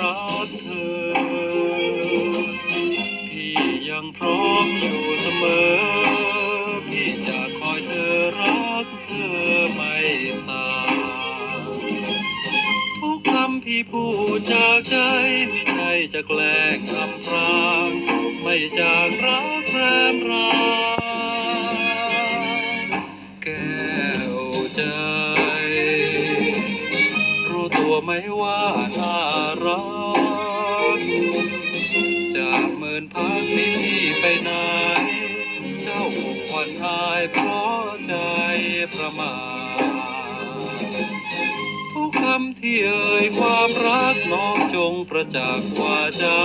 รักเธอ พี่ยังพร้อมอยู่เสมอ พี่จะคอยเธอรักเธอไม่สาทุกคำพี่พูดจากใจไม่ใช่จะแกล้งคำพรางไม่จากรักแรมรางแก้วใจ ไม่ว่าน่ารักจากเมินพักนี้พี่ไปไหน เจ้าคงหวันหายเพราะใจประมาททุกคำที่เอ่ยความรักน้องจงประจักษ์วาจา